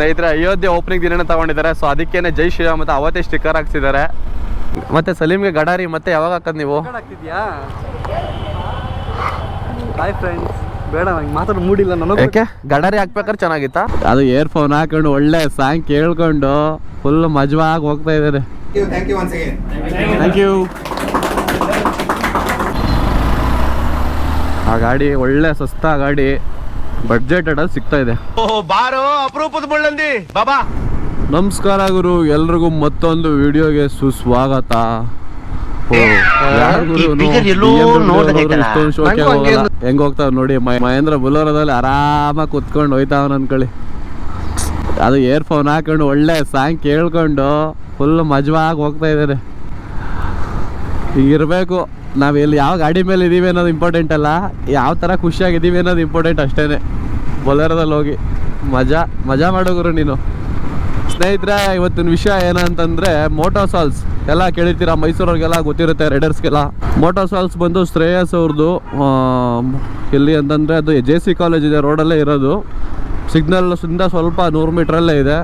ಸ್ನೇಹಿತರೆ ಅಯೋಧ್ಯೆ ಓಪನಿಂಗ್ ದಿನ ತಗೊಂಡಿದ್ದಾರೆ. ಸೊ ಅದಕ್ಕೇನೆ ಜೈ ಶ್ರೀರಾಮ್ ಮತ್ತೆ ಅವತ್ತೇ ಸ್ಟಿಕ್ಕರ್ ಹಾಕ್ಸಿದ್ದಾರೆ. ಮತ್ತೆ ಸಲೀಮ್ಗೆ ಗಡಾರಿ ಮತ್ತೆ ಯಾವಾಗ ಹಾಕದ್ ನೀವು? ಬೇಡ ಮಾತಾಡೋ ಮೂಡಿಲ್ಲ ನನಗೆ ಯಾಕೆ? ಗಡಾರಿ ಹಾಕ್ಬೇಕಾದ್ರೆ ಚೆನ್ನಾಗಿತ್ತಾ? ಅದು ಇಯರ್ ಫೋನ್ ಹಾಕೊಂಡು ಒಳ್ಳೆ ಸಾಂಗ್ ಕೇಳ್ಕೊಂಡು ಫುಲ್ ಮಜವಾಗಿ ಹೋಗ್ತಾ ಇದ್ದಾರೆ. ಥ್ಯಾಂಕ್ ಯು ಆ ಗಾಡಿ ಒಳ್ಳೆ ಸಸ್ತಾ ಗಾಡಿ ಬಡ್ಜೆಟ್ ಅಡಲ್ಲಿ ಸಿಗ್ತಾ ಇದೆ. ಬಾರೋ! ಅಪರೂಪದ ಮುಳ್ಳಂದಿ. ಬಾಬಾ. ನಮಸ್ಕಾರ ಗುರು ಎಲ್ರಿಗೂ ಮತ್ತೊಂದು ವಿಡಿಯೋಗೆ ಸುಸ್ವಾಗತ. ಹಂಗೆ ಹೋಗ್ತಾವ ನೋಡಿ ಮಹೇಂದ್ರ ಬುಲೋರದಲ್ಲಿ ಆರಾಮಾಗಿ ಕುತ್ಕೊಂಡು ಹೋಯ್ತಾವನ್ ಅನ್ಕೊಳ್ಳಿ. ಅದು ಇಯರ್ ಫೋನ್ ಹಾಕೊಂಡು ಒಳ್ಳೆ ಸಾಂಗ್ ಕೇಳ್ಕೊಂಡು ಫುಲ್ ಮಜವಾಗಿ ಹೋಗ್ತಾ ಇದ್ದಾರೆ ಇರಬೇಕು ನಾವು ಇಲ್ಲಿ ಯಾವ ಗಾಡಿ ಮೇಲೆ ಇದೀವಿ ಅನ್ನೋದು ಇಂಪಾರ್ಟೆಂಟ್ ಅಲ್ಲ ಯಾವ ಥರ ಖುಷಿಯಾಗಿದ್ದೀವಿ ಅನ್ನೋದು ಇಂಪಾರ್ಟೆಂಟ್ ಅಷ್ಟೇನೆ. ಬೊಲೆರದಲ್ಲಿ ಹೋಗಿ. ಮಜಾ ಮಜಾ ಮಾಡೋ ಗುರು ನೀನು. ಸ್ನೇಹಿತರೆ, ಇವತ್ತಿನ ವಿಷಯ ಏನಂತಂದ್ರೆ ಮೋಟೋ ಸಾಲ್ಸ್ ಎಲ್ಲ ಕೇಳಿರ್ತೀರಾ, ಮೈಸೂರವ್ರಿಗೆಲ್ಲ ಗೊತ್ತಿರುತ್ತೆ ರೈಡರ್ಸ್ಗೆಲ್ಲ ಮೋಟೋ ಸಾಲ್ಸ್ ಬಂದು ಶ್ರೇಯಸ್ ಅವ್ರದ್ದು ಎಲ್ಲಿ ಅಂತಂದರೆ, ಅದು ಜೆ ಸಿ ಕಾಲೇಜ್ ಇದೆ, ರೋಡಲ್ಲೇ ಇರೋದು. ಸಿಗ್ನಲ್ ಇಂದ ಸ್ವಲ್ಪ ನೂರು ಮೀಟ್ರಲ್ಲೇ ಇದೆ.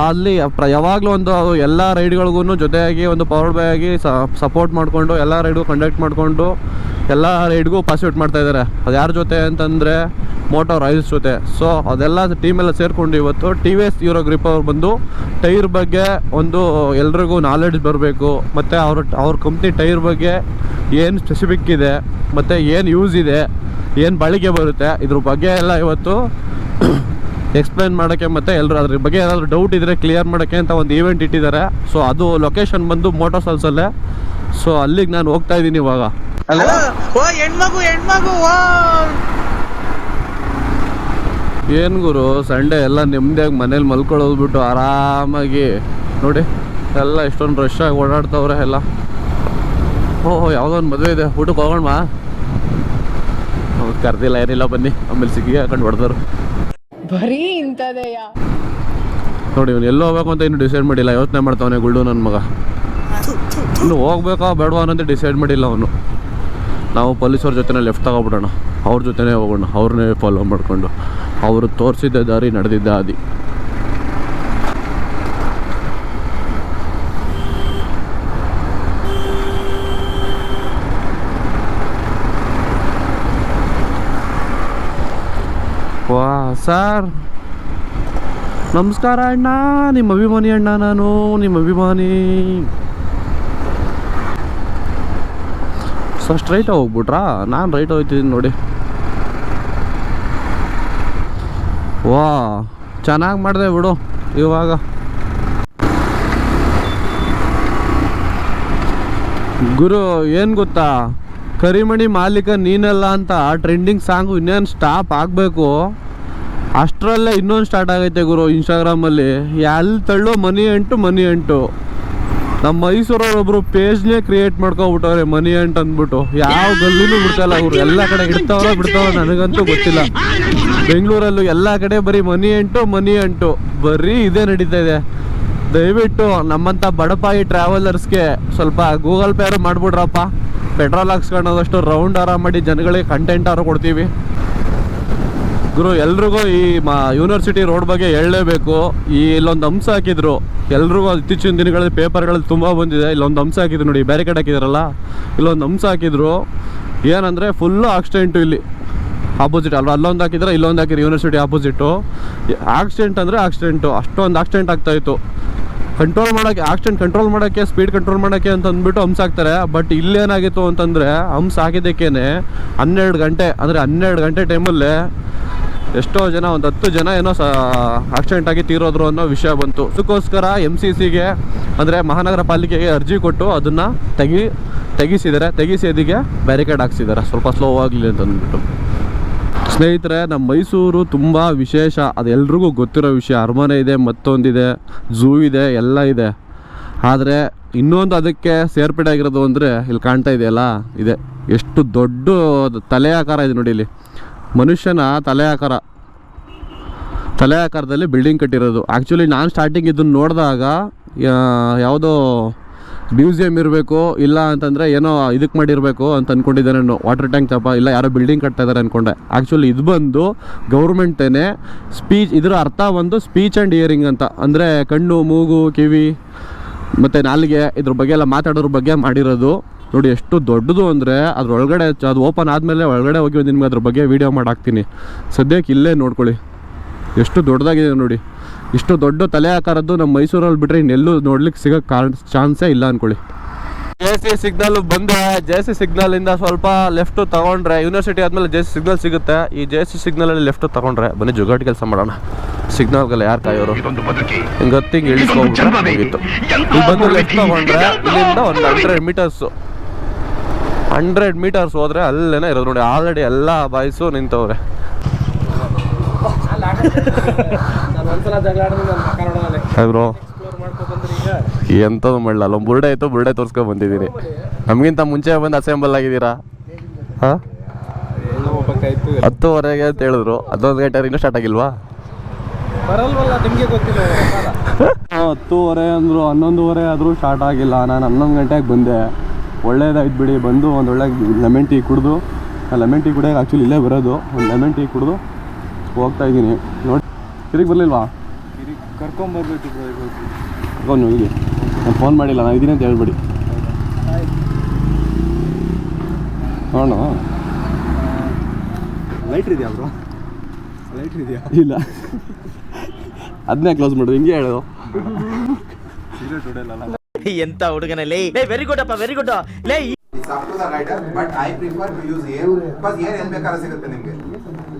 ಅಲ್ಲಿ ಪ್ರ, ಯಾವಾಗಲೂ ಒಂದು ಎಲ್ಲ ರೈಡ್ಗಳಿಗೂ ಜೊತೆಯಾಗಿ ಒಂದು ಪವರ್ ಬೈ ಆಗಿ ಸಪೋರ್ಟ್ ಮಾಡಿಕೊಂಡು, ಎಲ್ಲ ರೈಡ್ಗೂ ಕಂಡಕ್ಟ್ ಮಾಡಿಕೊಂಡು, ಎಲ್ಲ ರೈಡ್ಗೂ ಪಾರ್ಟಿಸಿಪೇಟ್ ಮಾಡ್ತಾ ಇದ್ದಾರೆ ಅದು ಯಾರ ಜೊತೆ ಅಂತಂದರೆ ಮೋಟೋ ರೈಲ್ಸ್ ಜೊತೆ ಸೊ ಅದೆಲ್ಲ ಟೀಮ್ ಎಲ್ಲ ಸೇರಿಕೊಂಡು ಇವತ್ತು T V S euro grip ಅವ್ರು ಬಂದು ಟೈರ್ ಬಗ್ಗೆ ಒಂದು ಎಲ್ರಿಗೂ ನಾಲೆಡ್ಜ್ ಬರಬೇಕು. ಮತ್ತು ಅವ್ರ ಅವ್ರ ಕಂಪ್ನಿ ಟೈರ್ ಬಗ್ಗೆ ಏನು ಸ್ಪೆಸಿಫಿಕ್ ಇದೆ, ಮತ್ತು ಏನು ಯೂಸ್ ಇದೆ, ಏನು ಬಾಳಿಕೆ ಬರುತ್ತೆ, ಇದ್ರ ಬಗ್ಗೆ ಎಲ್ಲ ಇವತ್ತು ಎಕ್ಸ್ಪ್ಲೈನ್ ಮಾಡೋಕ್ಕೆ ಮತ್ತು ಎಲ್ಲರೂ ಅದ್ರ ಬಗ್ಗೆ ಏನಾದರೂ ಡೌಟ್ ಇದ್ದರೆ ಕ್ಲಿಯರ್ ಮಾಡೋಕ್ಕೆ ಅಂತ ಒಂದು ಈವೆಂಟ್ ಇಟ್ಟಿದ್ದಾರೆ. ಸೊ ಅದು ಲೊಕೇಶನ್ ಬಂದು ಮೋಟೋ ಸಲ್ಸಲ್ಲೇ. ಸೊ ಅಲ್ಲಿಗೆ ನಾನು ಹೋಗ್ತಾ ಇದ್ದೀನಿ ಇವಾಗ. ಹೆಣ್ಮಗು ಹೆಣ್ಮಗು ಏನು ಗುರು ಸಂಡೇ ಎಲ್ಲ ನೆಮ್ಮದಿಯಾಗಿ ಮನೇಲಿ ಮಲ್ಕೊಳ್ಳೋದು ಹೋಗ್ಬಿಟ್ಟು ಆರಾಮಾಗಿ ನೋಡಿ ಎಲ್ಲ ಇಷ್ಟೊಂದು ರಶ್ ಆಗಿ ಓಡಾಡ್ತವ್ರೆ ಎಲ್ಲ. ಓಹೋ ಯಾವುದೋ ಒಂದು ಮದುವೆ ಇದೆ? ಊಟಕ್ಕೆ ಹೋಗೋಣ ಕರ್ದಿಲ್ಲ ಏನಿಲ್ಲ ಬನ್ನಿ. ಆಮೇಲೆ ಸಿಕ್ಕಿ ಹಾಕೊಂಡು ಹೊಡೆದ್ರು ಬರೀ ಇಂಥದೆಯಾ? ನೋಡಿ ಇವನು ಎಲ್ಲೋ ಹೋಗ್ಬೇಕು ಅಂತ ಇನ್ನು ಡಿಸೈಡ್ ಮಾಡಿಲ್ಲ. ಯೋಚನೆ ಮಾಡ್ತಾವನೆ ಗುಳ್ಳು ನನ್ನ ಮಗ. ಇನ್ನು ಹೋಗ್ಬೇಕಾ ಬೇಡವಾ ಅನ್ನೋದೇ ಡಿಸೈಡ್ ಮಾಡಿಲ್ಲ ಅವನು. ನಾವು ಪೊಲೀಸವ್ರ ಜೊತೆ ಲೆಫ್ಟ್ ತಗೊಬಿಡೋಣ. ಅವ್ರ ಜೊತೆನೇ ಹೋಗೋಣ. ಅವ್ರನ್ನೇ ಫಾಲೋ ಮಾಡಿಕೊಂಡು. ಅವರು ತೋರಿಸಿದ ದಾರಿ ನಡೆದಿದ್ದ ಹಾದಿ. ವಾ, ಸರ್. ನಮಸ್ಕಾರ ಅಣ್ಣ, ನಿಮ್ಮ ಅಭಿಮಾನಿ ಅಣ್ಣ ನಾನು, ನಿಮ್ಮ ಅಭಿಮಾನಿ. ಸರ್ ಸ್ಟ್ರೈಟ್ ಹೋಗ್ಬಿಟ್ರಾ? ನಾನು ರೈಟ್ ಹೋಗ್ತಿದ್ದೀನಿ ನೋಡಿ. ವಾ ಚೆನ್ನಾಗಿ ಮಾಡಿದೆ ಬಿಡು, ಇವಾಗ. ಗುರು, ಏನು ಗೊತ್ತಾ? ಕರಿಮಣಿ ಮಾಲೀಕ ನೀನಲ್ಲ ಅಂತ ಟ್ರೆಂಡಿಂಗ್ ಸಾಂಗು ಇನ್ನೇನು ಸ್ಟಾಪ್ ಆಗಬೇಕು? ಅಷ್ಟರಲ್ಲೇ ಇನ್ನೊಂದು ಸ್ಟಾರ್ಟ್ ಆಗೈತೆ ಗುರು ಇನ್ಸ್ಟಾಗ್ರಾಮಲ್ಲಿ ಎಲ್ಲಿ ತಳ್ಳೋ ಮನಿ ಅಂಟು ಮನಿ ಅಂಟು. ನಮ್ಮ ಮೈಸೂರವ್ರೊಬ್ರು ಪೇಜ್ನೇ ಕ್ರಿಯೇಟ್ ಮಾಡ್ಕೊಬಿಟ್ಟವ್ರೆ ಮನಿ ಅಂಟ್ ಅಂದ್ಬಿಟ್ಟು. ಯಾವ ಗಲ್ಲಿನೂ ಬಿಡ್ತಲ್ಲ ಅವರು ಎಲ್ಲ ಕಡೆ ಇಡ್ತಾವ್ರ ಬಿಡ್ತಾವ ನನಗಂತೂ ಗೊತ್ತಿಲ್ಲ. ಬೆಂಗಳೂರಲ್ಲೂ ಎಲ್ಲ ಕಡೆ ಬರೀ ಮನಿ ಅಂಟು ಮನಿ ಅಂಟು ಬರೀ ಇದೇ ನಡೀತಾ ಇದೆ. ದಯವಿಟ್ಟು ನಮ್ಮಂಥ ಬಡಪಾಯಿ ಟ್ರಾವೆಲರ್ಸ್ಗೆ ಸ್ವಲ್ಪ ಗೂಗಲ್ ಪೇ ಆರು ಮಾಡ್ಬಿಡ್ರಪ್ಪ. ಪೆಟ್ರೋಲ್ ಹಾಕ್ಸ್ಕೊಂಡೋದಷ್ಟು ರೌಂಡ್ ಆರಾಮ್ ಮಾಡಿ ಜನಗಳಿಗೆ ಕಂಟೆಂಟ್ ಆರು ಕೊಡ್ತೀವಿ. ಗುರು, ಎಲ್ರಿಗೂ ಈ ಮಾ ಯೂನಿವರ್ಸಿಟಿ ರೋಡ್ ಬಗ್ಗೆ ಹೇಳಲೇಬೇಕು. ಈ ಇಲ್ಲೊಂದು ಅಂಶ ಹಾಕಿದ್ರು. ಎಲ್ರಿಗೂ ಇತ್ತೀಚಿನ ದಿನಗಳಲ್ಲಿ ಪೇಪರ್ಗಳಲ್ಲಿ ತುಂಬ ಬಂದಿದೆ. ಇಲ್ಲೊಂದು ಅಂಶ ಹಾಕಿದ್ರು ನೋಡಿ ಬ್ಯಾರಿಕೇಡ್ ಹಾಕಿದಾರಲ್ಲ? ಇಲ್ಲೊಂದು ಅಂಶ ಹಾಕಿದ್ರು. ಏನಂದರೆ ಫುಲ್ಲು ಆಕ್ಸಿಡೆಂಟು ಇಲ್ಲಿ. ಆಪೋಸಿಟ್ ಅಲ್ವಾ? ಅಲ್ಲೊಂದು ಹಾಕಿದ್ರೆ ಇಲ್ಲೊಂದು ಹಾಕಿದ್ರೆ ಯೂನಿವರ್ಸಿಟಿ ಆಪೋಸಿಟು ಆಕ್ಸಿಡೆಂಟ್ ಅಂದರೆ ಆಕ್ಸಿಡೆಂಟು ಅಷ್ಟೊಂದು ಆಕ್ಸಿಡೆಂಟ್ ಆಗ್ತಾಯಿತ್ತು ಕಂಟ್ರೋಲ್ ಮಾಡೋಕ್ಕೆ ಆಕ್ಸಿಡೆಂಟ್ ಕಂಟ್ರೋಲ್ ಮಾಡೋಕ್ಕೆ ಸ್ಪೀಡ್ ಕಂಟ್ರೋಲ್ ಮಾಡೋಕ್ಕೆ ಅಂತ ಅಂದ್ಬಿಟ್ಟು ಹಂಸ ಹಾಕ್ತಾರೆ. ಬಟ್ ಇಲ್ಲೇನಾಗಿತ್ತು ಅಂತಂದರೆ ಹಂಸ ಹಾಕಿದ್ದಕ್ಕೇನೆ ಹನ್ನೆರಡು ಗಂಟೆ, ಅಂದರೆ ಹನ್ನೆರಡು ಗಂಟೆ ಟೈಮಲ್ಲೇ ಎಷ್ಟೋ ಜನ, ಒಂದು ಹತ್ತು ಜನ ಏನೋ ಆಕ್ಸಿಡೆಂಟ್ ಆಗಿ ತೀರೋದ್ರು ಅನ್ನೋ ವಿಷಯ ಬಂತು. ಅದಕ್ಕೋಸ್ಕರ ಎಂ ಸಿ ಸಿಗೆ ಅಂದರೆ ಮಹಾನಗರ ಪಾಲಿಕೆಗೆ ಅರ್ಜಿ ಕೊಟ್ಟು ಅದನ್ನು ತೆಗಿ, ತೆಗಿಸಿದ್ದಾರೆ. ತೆಗಿಸಿ ಅದಕ್ಕೆ ಬ್ಯಾರಿಕೇಡ್ ಹಾಕ್ಸಿದ್ದಾರೆ. ಸ್ವಲ್ಪ ಸ್ಲೋ ಆಗಲಿ ಅಂತ ಅಂದ್ಬಿಟ್ಟು. ಸ್ನೇಹಿತರೆ ನಮ್ಮ ಮೈಸೂರು ತುಂಬ ವಿಶೇಷ. ಅದು ಎಲ್ರಿಗೂ ಗೊತ್ತಿರೋ ವಿಷಯ. ಅರಮನೆ ಇದೆ, ಮತ್ತೊಂದಿದೆ, ಝೂ ಇದೆ, ಎಲ್ಲ ಇದೆ. ಆದರೆ ಇನ್ನೊಂದು ಅದಕ್ಕೆ ಸೇರ್ಪಡೆ ಆಗಿರೋದು ಅಂದರೆ ಇಲ್ಲಿ ಕಾಣ್ತಾ ಇದೆಯಲ್ಲ, ಇದೆ. ಎಷ್ಟು ದೊಡ್ಡ ತಲೆ ಆಕಾರ ಇದೆ ನೋಡಿ ಇಲ್ಲಿ. ಮನುಷ್ಯನ ತಲೆ ಆಕಾರ. ತಲೆ ಆಕಾರದಲ್ಲಿ ಬಿಲ್ಡಿಂಗ್ ಕಟ್ಟಿರೋದು. ಆ್ಯಕ್ಚುಲಿ ನಾನು ಸ್ಟಾರ್ಟಿಂಗ್ ಇದನ್ನು ನೋಡಿದಾಗ ಯಾವುದೋ ಮ್ಯೂಸಿಯಂ ಇರಬೇಕು, ಇಲ್ಲ ಅಂತಂದರೆ ಏನೋ ಇದಕ್ಕೆ ಮಾಡಿರಬೇಕು ಅಂತ ಅಂದ್ಕೊಂಡಿದ್ದೆ ನಾನು ವಾಟರ್ ಟ್ಯಾಂಕ್ ತಪ್ಪ ಇಲ್ಲ ಯಾರೋ ಬಿಲ್ಡಿಂಗ್ ಕಟ್ತಾ ಇದ್ದಾರೆ ಅಂದ್ಕೊಂಡೆ ಆ್ಯಕ್ಚುಲಿ ಇದು ಬಂದು ಗೌರ್ಮೆಂಟೇ ಸ್ಪೀಚ್ ಇದರ ಅರ್ಥ ಒಂದು ಸ್ಪೀಚ್ ಆ್ಯಂಡ್ ಇಯರಿಂಗ್ ಅಂತ. ಅಂದರೆ ಕಣ್ಣು, ಮೂಗು, ಕಿವಿ, ಮತ್ತು ನಾಲಿಗೆ, ಇದ್ರ ಬಗ್ಗೆ ಎಲ್ಲ ಮಾತಾಡೋರ ಬಗ್ಗೆ ಮಾಡಿರೋದು. ನೋಡಿ, ಎಷ್ಟು ದೊಡ್ಡದು ಅಂದರೆ ಅದ್ರೊಳಗಡೆ ಅದು ಓಪನ್ ಆದಮೇಲೆ ಒಳಗಡೆ ಹೋಗಿ ನಿಮ್ಗೆ ಅದ್ರ ಬಗ್ಗೆ ವೀಡಿಯೋ ಮಾಡಿ ಹಾಕ್ತೀನಿ. ಸದ್ಯಕ್ಕೆ ಇಲ್ಲೇ ನೋಡ್ಕೊಳ್ಳಿ. ಎಷ್ಟು ದೊಡ್ಡದಾಗಿದೆ ನೋಡಿ. ಇಷ್ಟು ದೊಡ್ಡ ತಲೆ ಆಕಾರದ್ದು ನಮ್ಮ ಮೈಸೂರಲ್ಲಿ ಬಿಟ್ಟರೆ ಇನ್ನೆಲ್ಲೂ ನೋಡ್ಲಿಕ್ಕೆ ಸಿಗೋ ಕಾರಣ ಚಾನ್ಸೇ ಇಲ್ಲ ಅನ್ಕೊಳ್ಳಿ. ಜೆ ಸಿ ಸಿಗ್ನಲ್ ಬಂದೆ ಜೆ ಸಿ ಸಿಗ್ನಲಿಂದ ಸ್ವಲ್ಪ ಲೆಫ್ಟ್ ತಗೊಂಡ್ರೆ ಯೂನಿವರ್ಸಿಟಿ ಆದಮೇಲೆ ಜೆ ಸಿ ಸಿಗ್ನಲ್ ಸಿಗುತ್ತೆ. ಈ ಜೆ ಸಿ ಸಿಗ್ನಲಲ್ಲಿ ಲೆಫ್ಟ್ ತಗೊಂಡ್ರೆ ಬನ್ನಿ ಜುಗಾಡಿ ಕೆಲಸ ಮಾಡೋಣ. ಸಿಗ್ನಲ್ಗೆಲ್ಲ ಯಾರು ಕಾಯೋರು? ಹಿಂಗೆ ಇಲ್ಲಿ ಬಂದು ಲೆಫ್ಟ್ ತಗೊಂಡ್ರೆ ಇಲ್ಲಿಂದ ಒಂದು ಹಂಡ್ರೆಡ್ ಮೀಟರ್ಸು ಹಂಡ್ರೆಡ್ ಮೀಟರ್ಸ್ ಹೋದ್ರೆ ಅಲ್ಲೇನೇ ಇರೋದು ನೋಡಿ ಆಲ್ರೆಡಿ ಎಲ್ಲ ಬಾಯ್ಸು ನಿಂತವ್ರೆ. ಬ್ರೋ ಎಂಥದ್ದು ಮಾಡಲ್ಲ ಅಲ್ಲೊಂದು ಬುರ್ಡೆ ಇತ್ತು ಬುರ್ಡೆ ತೋರಿಸ್ಕೊಂಡು ಬಂದಿದ್ದೀರಿ. ನಮಗಿಂತ ಮುಂಚೆ ಬಂದು ಅಸೆಂಬಲ್ ಆಗಿದ್ದೀರಾ? ಹಾಂ? ಹತ್ತುವರೆಗೆ ಅಂತ ಹೇಳಿದ್ರು. ಹನ್ನೊಂದು ಗಂಟೆ ಇನ್ನೂ ಸ್ಟಾರ್ಟ್ ಆಗಿಲ್ವಾ? ಬರಲ್ವಲ್ಲ ನಿಮಗೆ ಗೊತ್ತಿಲ್ಲ ಹತ್ತುವರೆ ಅಂದರು ಹನ್ನೊಂದುವರೆ ಆದರೂ ಸ್ಟಾರ್ಟ್ ಆಗಿಲ್ಲ. ನಾನು ಹನ್ನೊಂದು ಗಂಟೆಗೆ ಬಂದೆ. ಒಳ್ಳೇದಾಯ್ತು ಬಿಡಿ. ಬಂದು ಒಂದು ಒಳ್ಳೆ ಲೆಮನ್ ಟೀ ಕುಡಿದು. ಲೆಮನ್ ಟೀ ಕುಡಿಯೋಕೆ ಆ್ಯಕ್ಚುಲಿ ಇಲ್ಲೇ ಬರೋದು. ಒಂದು ಲೆಮನ್ ಟೀ ಕುಡಿದು ಹೋಗ್ತಾ ಇದ್ದೀನಿ. ನೋಡಿ ತಿರುಗಿ ಬರಲಿಲ್ವಾ? ಕರ್ಕೊಂಬರ್ಬೇಕು ಕರ್ಕೊಂಡು ಹೋಗಿ. ನಾನು ಫೋನ್ ಮಾಡಿಲ್ಲ ನಾನು ಇದ್ದೀನಿ ಅಂತ ಹೇಳ್ಬೇಡಿ. ನೋಡೋಣ. ಲೈಟ್ರ್ ಇದೆಯಾ ಬ್ರೋ ಲೈಟ್ರ್ ಇದೆಯಾ? ಇಲ್ಲ. ಅದನ್ನೇ ಕ್ಲೋಸ್ ಮಾಡೋದು ಹಿಂಗೆ ಹೇಳೋದು. ಸಿಗರೇಟ್ ಹೊಡೆಯಲ್ಲ ಎಂತ ಹುಡುಗನಲ್ಲಿ ವೆರಿ ಗುಡ್ ಅಪ್ಪ ವೆರಿ ಗುಡ್ ಲೇ but I prefer to use air air ಎಲ್ಲಿ ಬೇಕಾದ್ರೆ ಸಿಗುತ್ತೆ ನಿಮಗೆ.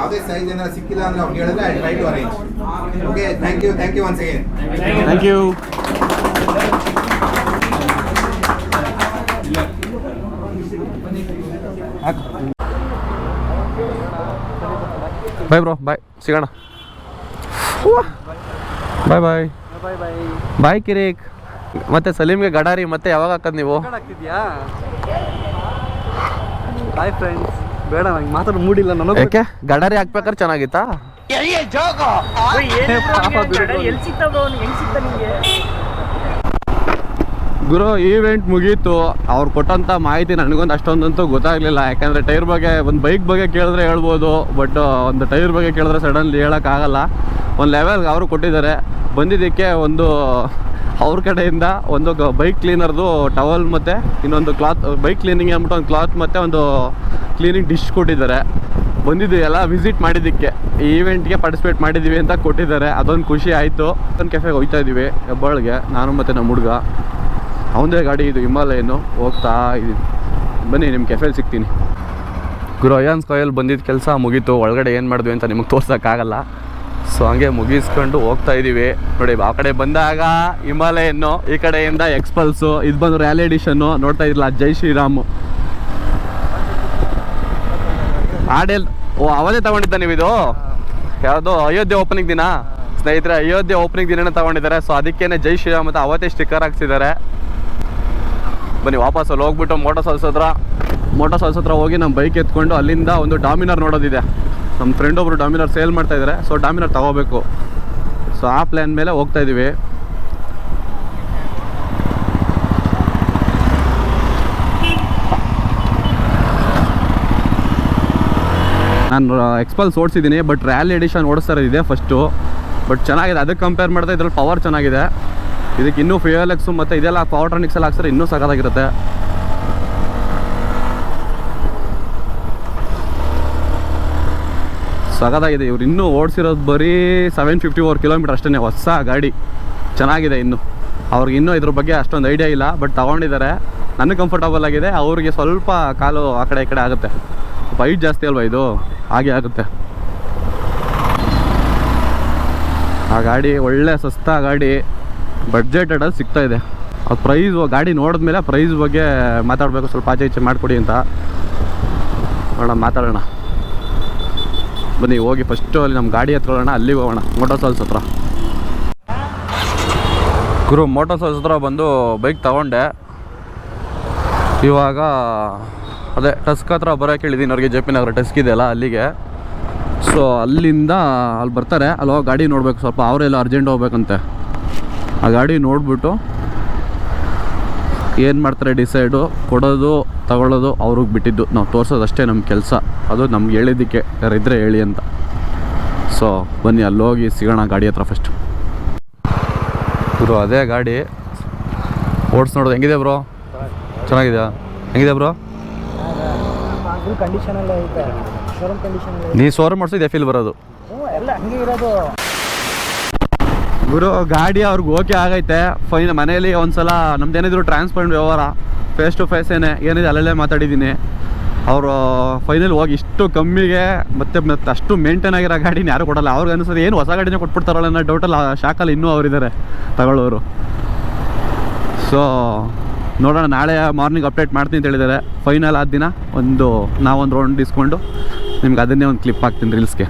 ಯಾವುದೇ ಸೈಜ್ ಏನಾದ್ರು ಸಿಕ್ಕಿಲ್ಲ ಅಂದ್ರೆ ಅವ್ರು ಹೇಳಿದ್ರೆ I try to arrange okay thank you thank you once again thank you bye bro bye ಸಿಗೋಣ. ಬಾಯ್ ಬಾಯ್ ಬಾಯ್ ಕಿರೇಕ್ ಬಾಯ್ ಕಿರಿಕ್ ಮತ್ತೆ ಸಲೀಮ್ಗೆ ಗಡಾರಿ ಮತ್ತೆ ಯಾವಾಗ ಹಾಕದ್ ನೀವು? ಬಾಯ್ ಫ್ರೆಂಡ್ಸ್ ಬೇಡ ನಂಗೆ ಮಾತಾಡೋ ಮೂಡಿಲ್ಲ ನನಗೆ ಯಾಕೆ? ಗಡಾರಿ ಹಾಕ್ಬೇಕಾದ್ರೆ ಚೆನ್ನಾಗಿತ್ತಾ? ಗುರು ಈವೆಂಟ್ ಮುಗೀತು. ಅವ್ರು ಕೊಟ್ಟಂಥ ಮಾಹಿತಿ ನನಗೊಂದು ಅಷ್ಟೊಂದಂತೂ ಗೊತ್ತಾಗಲಿಲ್ಲ. ಯಾಕಂದರೆ ಟೈರ್ ಬಗ್ಗೆ ಒಂದು ಬೈಕ್ ಬಗ್ಗೆ ಕೇಳಿದ್ರೆ ಹೇಳ್ಬೋದು ಬಟ್ ಒಂದು ಟೈರ್ ಬಗ್ಗೆ ಕೇಳಿದ್ರೆ ಸಡನ್ಲಿ ಹೇಳೋಕ್ಕಾಗಲ್ಲ. ಒಂದು ಲೆವೆಲ್ಗೆ ಅವರು ಕೊಟ್ಟಿದ್ದಾರೆ. ಬಂದಿದ್ದಕ್ಕೆ ಒಂದು ಅವ್ರ ಕಡೆಯಿಂದ ಒಂದು ಬೈಕ್ ಕ್ಲೀನರ್ದು ಟವಲ್ ಮತ್ತು ಇನ್ನೊಂದು ಕ್ಲಾತ್ ಬೈಕ್ ಕ್ಲೀನಿಂಗ್ ಅಂದ್ಬಿಟ್ಟು ಒಂದು ಕ್ಲಾತ್ ಮತ್ತು ಒಂದು ಕ್ಲೀನಿಂಗ್ ಡಿಶ್ ಕೊಟ್ಟಿದ್ದಾರೆ. ಬಂದಿದ್ದು ಎಲ್ಲ ವಿಸಿಟ್ ಮಾಡಿದ್ದಕ್ಕೆ. ಈ ಈವೆಂಟ್ಗೆ ಪಾರ್ಟಿಸಿಪೇಟ್ ಮಾಡಿದ್ದೀವಿ ಅಂತ ಕೊಟ್ಟಿದ್ದಾರೆ. ಅದೊಂದು ಖುಷಿ ಆಯಿತು. ಒಂದು ಕೆಫೆಗೆ ಹೋಗ್ತಾ ಇದ್ದೀವಿ. ಹೆಬ್ಬಾಳ್ಗೆ. ನಾನು ಮತ್ತು ನಮ್ಮ ಹುಡುಗ. ಅವನದೇ ಗಾಡಿ ಇದು ಹಿಮಾಲಯನು. ಹೋಗ್ತಾ ಇದ್ದೀನಿ ಬನ್ನಿ ನಿಮ್ಮ ಕೆಫೆಲಿ ಸಿಗ್ತೀನಿ. ಗುರು ಅಯಾನ್ಸ್ ಕಾಯಲ್ಲಿ ಬಂದಿದ್ದ ಕೆಲಸ ಮುಗೀತು. ಒಳಗಡೆ ಏನು ಮಾಡಿದ್ವಿ ಅಂತ ನಿಮಗೆ ತೋರ್ಸೋಕ್ಕಾಗಲ್ಲ ಸೊ ಹಂಗೆ ಮುಗಿಸ್ಕೊಂಡು ಹೋಗ್ತಾ ಇದ್ದೀವಿ ನೋಡಿ, ಆ ಕಡೆ ಬಂದಾಗ ಹಿಮಾಲಯನ್ನು, ಈ ಕಡೆಯಿಂದ ಎಕ್ಸ್ಪಲ್ಸು ಇದು ಬಂದು ರ್ಯಾಲಿ ಎಡಿಷನ್ನು ನೋಡ್ತಾ ಇದ್ರಲ್ಲ, ಜೈ ಶ್ರೀರಾಮ್. ಆಡೆಲ್ ಓ ಅವದೇ ತಗೊಂಡಿದ್ದ ನೀವು ಇದು ಯಾವುದು? ಅಯೋಧ್ಯೆ ಓಪನಿಂಗ್ ದಿನ? ಸ್ನೇಹಿತರೆ, ಅಯೋಧ್ಯೆ ಓಪನಿಂಗ್ ದಿನನೇ ತಗೊಂಡಿದ್ದಾರೆ. ಸೊ ಅದಕ್ಕೇನೆ ಜೈ ಶ್ರೀರಾಮ್ ಅಂತ ಅವತ್ತೇ ಸ್ಟಿಕ್ಕರ್ ಹಾಕ್ಸಿದ್ದಾರೆ. ಬನ್ನಿ, ವಾಪಸ್ ಅಲ್ಲಿ ಹೋಗ್ಬಿಟ್ಟು ಮೋಟರ್ ಸಲ್ಸ್ ಹತ್ರ ಮೋಟೋ ಸಾಲ್ಸ್ ಹತ್ರ ಹೋಗಿ ನಮ್ಮ ಬೈಕ್ ಎತ್ಕೊಂಡು ಅಲ್ಲಿಂದ ಒಂದು ಡಾಮಿನರ್ ನೋಡೋದಿದೆ. ನಮ್ಮ ಫ್ರೆಂಡ್ ಒಬ್ಬರು ಡಾಮಿನರ್ ಸೇಲ್ ಮಾಡ್ತಾ ಇದ್ದಾರೆ ಸೊ ಡಾಮಿನರ್ ತಗೋಬೇಕು. ಸೊ ಆ ಪ್ಲ್ಯಾನ್ ಮೇಲೆ ಹೋಗ್ತಾ ಇದ್ದೀವಿ ನಾನು ಎಕ್ಸ್ಪಲ್ಸ್ ಓಡಿಸಿದ್ದೀನಿ ಬಟ್ ರ್ಯಾಲಿ ಎಡಿಷನ್ ಓಡಿಸ್ತಾ ಇದೆ ಫಸ್ಟು ಬಟ್ ಚೆನ್ನಾಗಿದೆ. ಅದಕ್ಕೆ ಕಂಪೇರ್ ಮಾಡಿದ್ರೆ ಇದ್ರಲ್ಲಿ ಪವರ್ ಚೆನ್ನಾಗಿದೆ. ಇದಕ್ಕೆ ಇನ್ನೂ ಫ್ಯೂಯಲ್ ಎಕ್ಸು ಮತ್ತು ಇದೆಲ್ಲ ಪವರ್ ಟ್ರಾನಿಕ್ಸ್ ಎಲ್ಲ ಹಾಕ್ಸಿದ್ರೆ ಇನ್ನೂ ಸಖತ್ತಾಗಿರುತ್ತೆ. ಸಖತ್ತಾಗಿದೆ. ಇವ್ರು ಇನ್ನೂ ಓಡಿಸಿರೋದು ಬರೀ ಸೆವೆನ್ ಫಿಫ್ಟಿ ಫೋರ್ ಕಿಲೋಮೀಟರ್ ಅಷ್ಟೇ ಹೊಸ ಗಾಡಿ. ಚೆನ್ನಾಗಿದೆ ಇನ್ನು. ಅವ್ರಿಗೆ ಇನ್ನೂ ಇದ್ರ ಬಗ್ಗೆ ಅಷ್ಟೊಂದು ಐಡಿಯಾ ಇಲ್ಲ ಬಟ್ ತಗೊಂಡಿದ್ದಾರೆ. ನನಗೆ ಕಂಫರ್ಟಬಲ್ ಆಗಿದೆ. ಅವ್ರಿಗೆ ಸ್ವಲ್ಪ ಕಾಲು ಆ ಕಡೆ ಈ ಕಡೆ ಆಗುತ್ತೆ. ಬೈಟ್ ಜಾಸ್ತಿ ಅಲ್ವಾ ಇದು? ಹಾಗೆ ಆಗುತ್ತೆ. ಆ ಗಾಡಿ ಒಳ್ಳೆ ಸಸ್ತಾ ಗಾಡಿ. ಬಡ್ಜೆಟೆಡಲ್ಲಿ ಸಿಗ್ತಾ ಇದೆ. ಅದು ಪ್ರೈಸ್ ಗಾಡಿ ನೋಡಿದ್ಮೇಲೆ ಪ್ರೈಸ್ ಬಗ್ಗೆ ಮಾತಾಡಬೇಕು. ಸ್ವಲ್ಪ ಆಚೆ ಈಚೆ ಮಾಡಿಕೊಡಿ ಅಂತ. ನೋಡೋಣ, ಮಾತಾಡೋಣ. ಬನ್ನಿ, ಹೋಗಿ ಫಸ್ಟು ಅಲ್ಲಿ ನಮ್ಮ ಗಾಡಿ ಎತ್ಕೊಳ್ಳೋಣ, ಅಲ್ಲಿಗೆ ಹೋಗೋಣ ಮೋಟರ್ ಸಾಲ್ಸ್ ಹತ್ರ. ಗುರು ಮೋಟರ್ ಸಾಲ್ಸ್ ಹತ್ರ ಬಂದು ಬೈಕ್ ತಗೊಂಡೆ. ಇವಾಗ, ಅದೇ ಟಸ್ಕ್ ಹತ್ರ ಬರೋಕೆ ಹೇಳಿದ್ದೀನಿ ಅವ್ರಿಗೆ ಜೆ ಪಿ ನಗರ ಟಸ್ಕ್ ಇದೆಯಲ್ಲ ಅಲ್ಲಿಗೆ. ಸೊ ಅಲ್ಲಿಂದ ಅಲ್ಲಿ ಬರ್ತಾರೆ. ಅಲ್ವ ಗಾಡಿ ನೋಡಬೇಕು, ಸ್ವಲ್ಪ ಅವರೆಲ್ಲ ಅರ್ಜೆಂಟ್ ಹೋಗ್ಬೇಕಂತೆ. ಆ ಗಾಡಿ ನೋಡ್ಬಿಟ್ಟು ಏನು ಮಾಡ್ತಾರೆ ಡಿಸೈಡು ಕೊಡೋದು ತಗೊಳ್ಳೋದು ಅವ್ರಿಗೆ ಬಿಟ್ಟಿದ್ದು. ನಾವು ತೋರಿಸೋದು ಅಷ್ಟೇ ನಮ್ಮ ಕೆಲಸ. ಅದು ನಮ್ಗೆ ಹೇಳಿದ್ದಕ್ಕೆ ಯಾರಿದ್ರೆ ಹೇಳಿ ಅಂತ. ಸೊ ಬನ್ನಿ ಅಲ್ಲಿ ಹೋಗಿ ಸಿಗೋಣ ಗಾಡಿ ಹತ್ರ ಫಸ್ಟು ಬ್ರೋ ಅದೇ ಗಾಡಿ. ಓಡಿಸ್ ನೋಡೋದು. ಹೆಂಗಿದೆ ಬ್ರೋ ಚೆನ್ನಾಗಿದೆಯಾ? ಹೆಂಗಿದೆ ಬ್ರೋ ನೀ ಸೋರ್ ಮಾಡಿಸಿದ್ಯಾ? ಫೀಲ್ ಬರೋದು. ಎಲ್ಲ ಹಂಗೆ ಇರೋದು. ಗುರು, ಗಾಡಿ ಅವ್ರಿಗೆ ಓಕೆ ಆಗೈತೆ. ಫೈನ್ ಮನೇಲಿ ಒಂದ್ಸಲ ನಮ್ದೇನಿದ್ರು ಟ್ರಾನ್ಸ್ಪರೆಂಟ್ ವ್ಯವಹಾರ ಫೇಸ್ ಟು ಫೇಸ್ ಏನೇ, ಏನಿದೆ ಅಲ್ಲಲ್ಲೇ ಮಾತಾಡಿದ್ದೀನಿ. ಅವರು ಫೈನಲ್ ಹೋಗಿ ಇಷ್ಟು ಕಮ್ಮಿಗೆ ಮತ್ತೆ ಮತ್ತೆ ಅಷ್ಟು ಮೇಂಟೈನ್ ಆಗಿರೋ ಗಾಡಿನ ಯಾರು ಕೊಡಲ್ಲ. ಅವ್ರಿಗೆ ಅನಿಸೋದು ಏನು ಹೊಸ ಗಾಡಿನೇ ಕೊಟ್ಬಿಡ್ತಾರಲ್ಲ ಅನ್ನೋ ಡೌಟಲ್ಲಿ ಆ ಶಾಕಲ್ಲಿ ಇನ್ನೂ ಅವರಿದ್ದಾರೆ ತಗೊಳ್ಳೋರು. ಸೊ ನೋಡೋಣ, ನಾಳೆ ಮಾರ್ನಿಂಗ್ ಅಪ್ಡೇಟ್ ಮಾಡ್ತೀನಿ ಅಂತ ಹೇಳಿದ್ದಾರೆ. ಫೈನಲ್ ಆದ ದಿನ ಒಂದು, ನಾವೊಂದು ರೌಂಡ್ ಇಸ್ಕೊಂಡು ನಿಮ್ಗೆ ಅದನ್ನೇ ಒಂದು ಕ್ಲಿಪ್ ಹಾಕ್ತೀನಿ ರೀಲ್ಸ್ಗೆ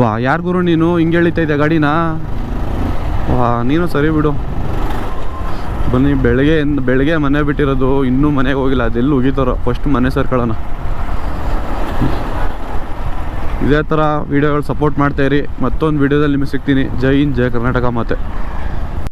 ವಾ, ಯಾರು ಗುರು ನೀನು? ಹಿಂಗೆ ಹೇಳ್ತಾ ಇದ್ದೆ ಗಾಡಿನ? ನೀನು ಸರಿ ಬಿಡು. ಬನ್ನಿ, ಬೆಳಗ್ಗೆ ಬೆಳಗ್ಗೆ ಮನೆ ಬಿಟ್ಟಿರೋದು ಇನ್ನೂ ಮನೆಗೆ ಹೋಗಿಲ್ಲ. ಅದೆಲ್ಲಿ ಉಗಿತಾರೋ ಫಸ್ಟ್ ಮನೆ ಸೇರ್ಕೊಳ್ಳೋಣ. ಇದೇ ಥರ ವೀಡಿಯೋಗಳು ಸಪೋರ್ಟ್ ಮಾಡ್ತಾಯಿರಿ ಮತ್ತೊಂದು ವೀಡಿಯೋದಲ್ಲಿ ನಿಮಗೆ ಸಿಗ್ತೀನಿ. ಜೈ ಹಿಂದ್, ಜೈ ಕರ್ನಾಟಕ ಮಾತೆ.